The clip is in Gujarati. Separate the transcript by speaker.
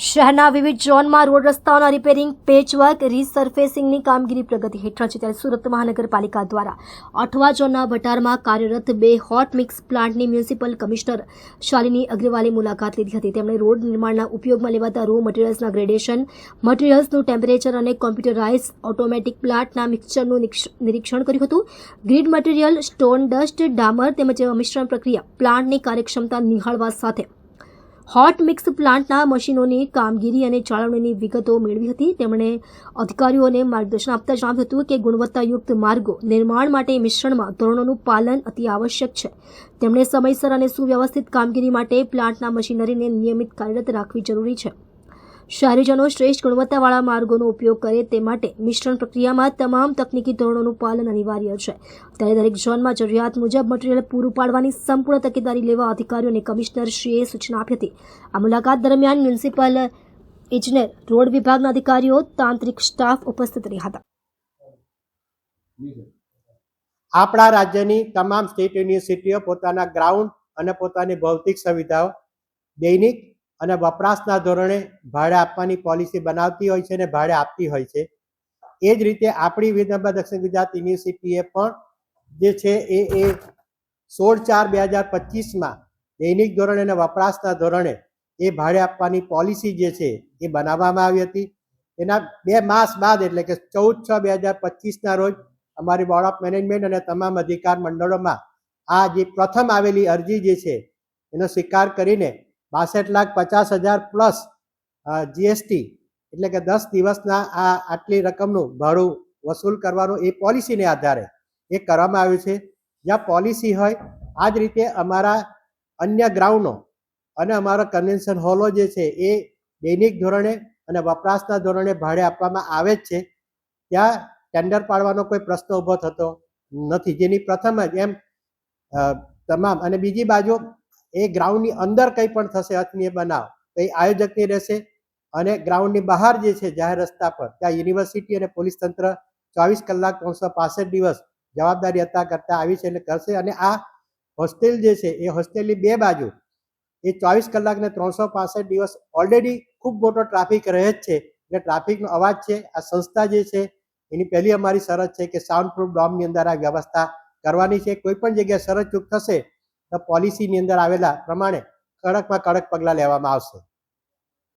Speaker 1: શહેરના વિવિધ ઝોનમાં રોડ રસ્તાઓના રિપેરિંગ પેચવર્ક રીસર્ફેસિંગની કામગીરી પ્રગતિ હેઠળ છે. ત્યારે સુરત મહાનગરપાલિકા દ્વારા અઠવા ઝોનના ભટારમાં કાર્યરત બે હોટ મિક્સ પ્લાન્ટની મ્યુનિસિપલ કમિશનર શાલિની અગ્રવાલે મુલાકાત લીધી હતી. તેમણે રોડ નિર્માણના ઉપયોગમાં લેવાતા રો મટીરિયલ્સના ગ્રેડેશન મટીરિયલ્સનું ટેમ્પરેચર અને કોમ્પ્યુટરાઇઝ ઓટોમેટિક પ્લાન્ટના મિક્સરનું નિરીક્ષણ કર્યું હતું. ગ્રીડ મટીરિયલ સ્ટોન ડસ્ટ ડામર તેમજ મિશ્રણ પ્રક્રિયા પ્લાન્ટની કાર્યક્ષમતા નિહાળવા સાથે હોટ મિક્સ પ્લાન્ટના મશીનોની કામગીરી અને જાળવણીની વિગતો મેળવી હતી. તેમણે અધિકારીઓને માર્ગદર્શન આપતા જણાવ્યું હતું કે ગુણવત્તાયુક્ત માર્ગો નિર્માણ માટે મિશ્રણમાં ધોરણોનું પાલન અતિ આવશ્યક છે. તેમણે સમયસર અને સુવ્યવસ્થિત કામગીરી માટે પ્લાન્ટના મશીનરીને નિયમિત કાર્યરત રાખવી જરૂરી છે. શહેરીજનો શ્રેષ્ઠ ગુણવત્તાવાળા માર્ગોનો ઉપયોગ કરે તે માટે મિશ્રણ પ્રક્રિયામાં તમામ તકનીકી ધોરણોનું પાલન અનિવાર્ય છે. ત્યારે દરેક ઝોનમાં જરૂરિયાત મુજબ મટીરિયલ પૂરું પાડવાની સંપૂર્ણ તકેદારી લેવા અધિકારીઓને કમિશનરશ્રીએ સૂચના આપી હતી. આ મુલાકાત દરમિયાન મ્યુનિસિપલ ઇજનેર, રોડ વિભાગના અધિકારીઓ, તાંત્રિક સ્ટાફ ઉપસ્થિત રહ્યા હતા.
Speaker 2: આપણા રાજ્યની તમામ સ્ટેટ યુનિવર્સિટીઓ પોતાના ગ્રાઉન્ડ અને પોતાની ભૌતિક સુવિધાઓ, દૈનિક અને વપરાશના ધોરણે ભાડે આપવાની પોલિસી બનાવતી હોય છે અને ભાડે આપતી હોય છે. એ જ રીતે આપણી વિધાનસભા દક્ષિણ ગુજરાત યુનિવર્સિટીએ પણ જે છે એ એ સોળ ચાર બે હજાર પચીસમાં દૈનિક ધોરણે અને વપરાશના ધોરણે એ ભાડે આપવાની પોલિસી જે છે એ બનાવવામાં આવી હતી. એના બે માસ બાદ એટલે કે ચૌદ છ બે હજાર પચીસના રોજ અમારી બોર્ડ ઓફ મેનેજમેન્ટ અને તમામ અધિકાર મંડળોમાં આ જે પ્રથમ આવેલી અરજી જે છે એનો સ્વીકાર કરીને બાસઠ લાખ પચાસ હજાર પ્લસ જીએસટી એટલે કે દસ દિવસના આ આટલી રકમનું ભાડું વસૂલ કરવાનું એ પોલિસીને આધારે એ કરવામાં આવ્યું છે. જ્યાં પોલિસી હોય, આ જ રીતે અમારા અન્ય ગ્રાઉન્ડો અને અમારા કન્વેન્શન હોલો જે છે એ દૈનિક ધોરણે અને વપરાશના ધોરણે ભાડે આપવામાં આવે જ છે. ત્યાં ટેન્ડર પાડવાનો કોઈ પ્રશ્ન ઊભો થતો નથી. જેની પ્રથમ જ એમ તમામ અને બીજી બાજુ એ ગ્રાઉન્ડની અંદર કંઈ પણ થશે અનિય બનાવ, તો એ આયોજકની રહેશે. અને ગ્રાઉન્ડની બહાર જે છે, જાહેર રસ્તા પર, ત્યાં યુનિવર્સિટી અને પોલીસ તંત્ર ચોવીસ કલાક ત્રણસો પાસઠ દિવસ જવાબદારી હતા કરતા આવી છે એટલે કરશે. અને આ હોસ્ટેલ જે છે, એ હોસ્ટેલની બે બાજુ, એ ચોવીસ કલાક ને ત્રણસો પાસઠ દિવસ ઓલરેડી ખૂબ મોટો ટ્રાફિક રહે જ છે. એટલે ટ્રાફિકનો અવાજ છે, આ સંસ્થા જે છે, એની પહેલી અમારી શરત છે કે સાઉન્ડ પ્રૂફ ડોમની અંદર આ વ્યવસ્થા કરવાની છે. કોઈ પણ જગ્યાએ શરત ચૂક થશે પોલિસીની અંદર આવેલા પ્રમાણે કડકમાં કડક પગલાં લેવામાં આવશે.